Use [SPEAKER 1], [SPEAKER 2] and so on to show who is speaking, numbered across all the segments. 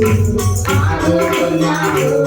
[SPEAKER 1] I don't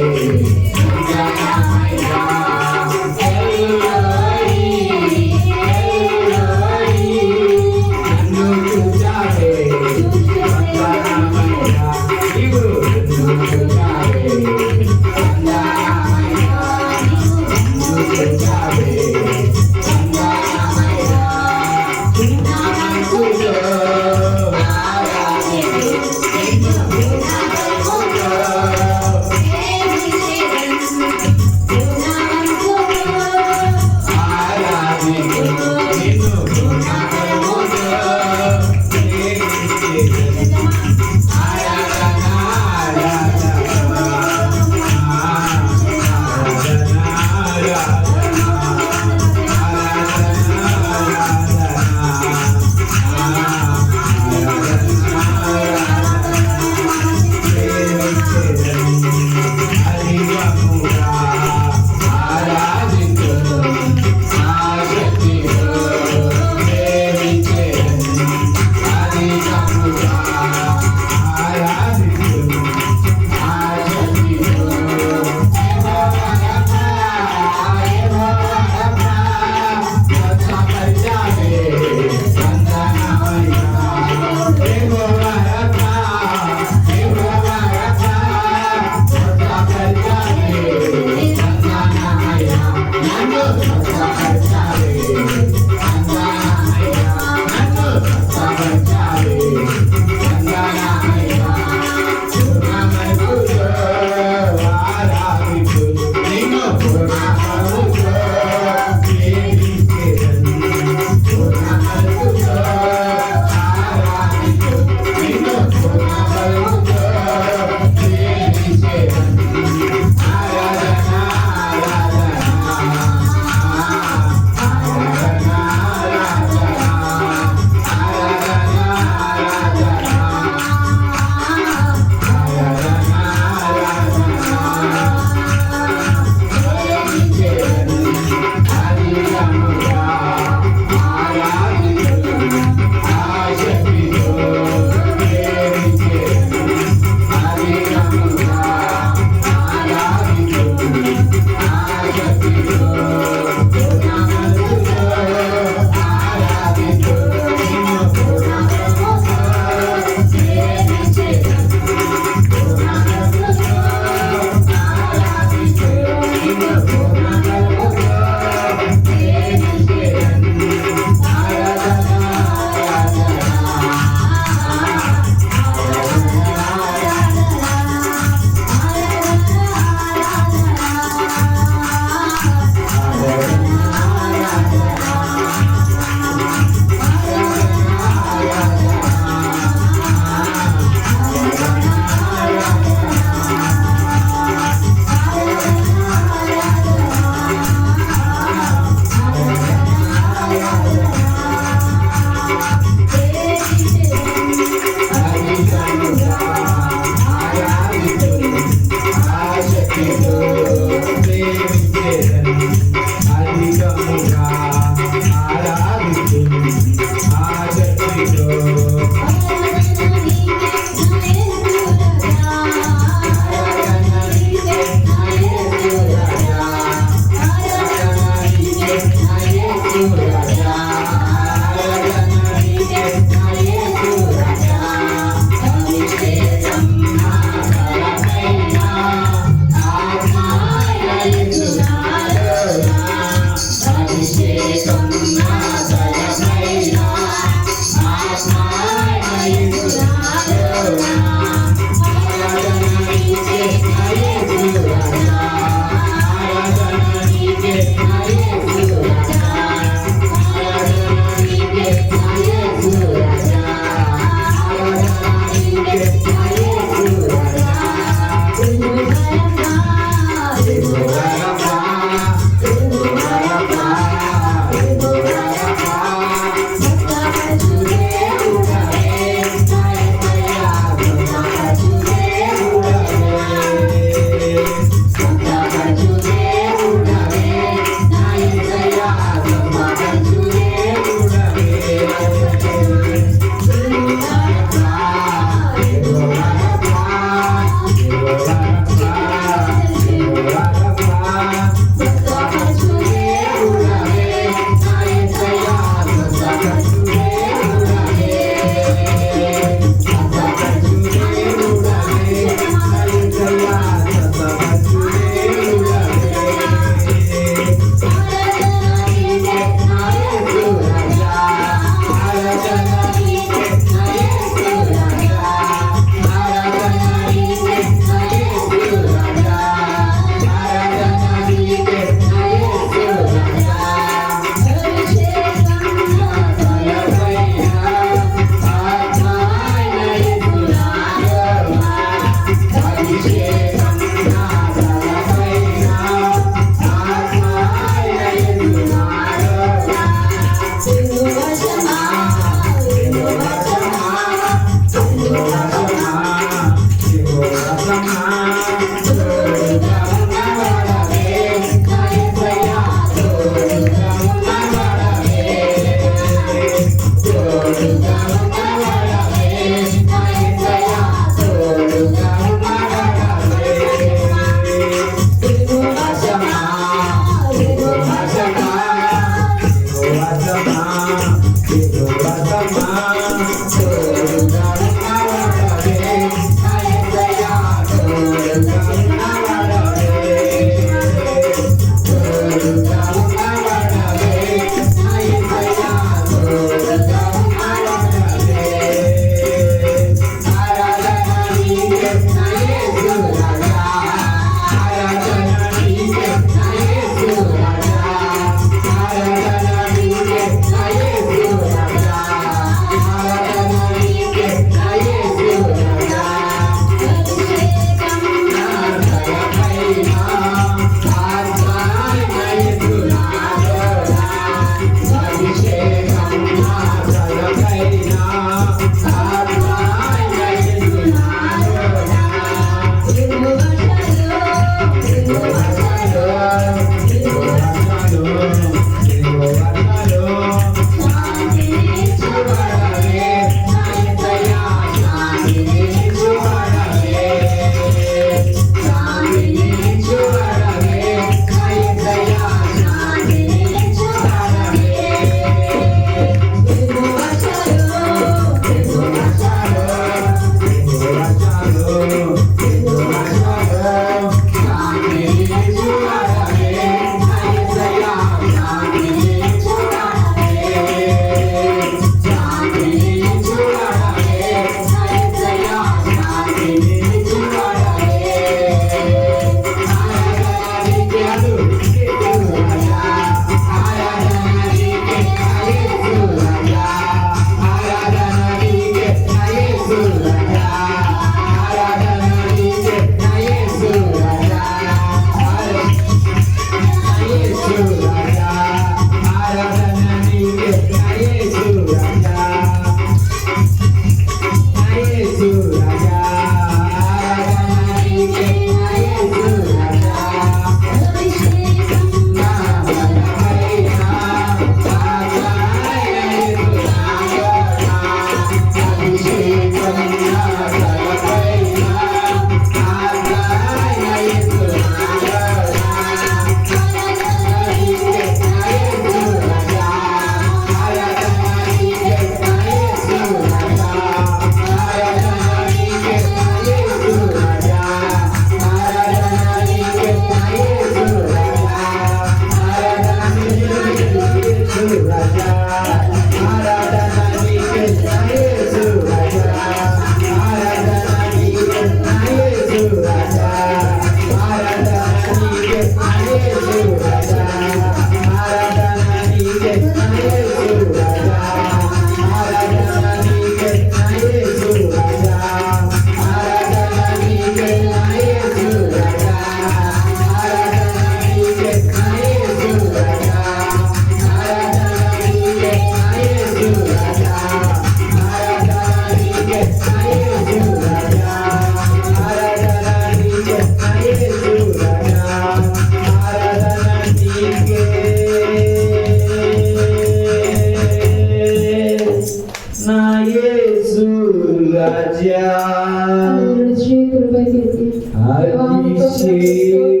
[SPEAKER 1] అభిషేకం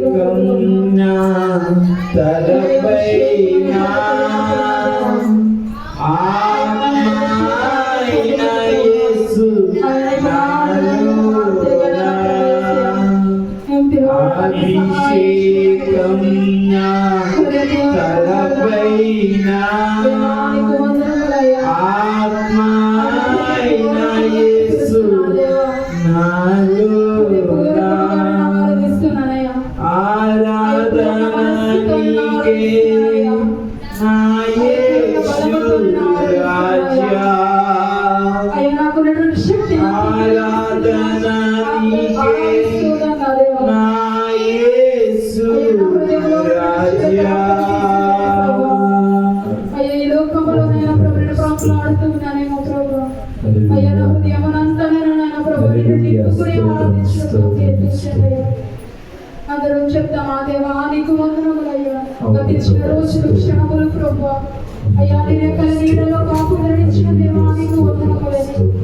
[SPEAKER 1] తలపైన అభిషేకం తలపైన
[SPEAKER 2] ప్రభుని ప్రాకులాడుతున్నానేమో ప్రభు. అయ్యా నా హృదయమనంతా నేను నాయన ప్రభు అందరూ చెప్తామా దేవా నీకు వందనములయ్యా గతించిన రోజులు క్షణములు ప్రభు. అయ్యా నీ రెక్కల నీడలో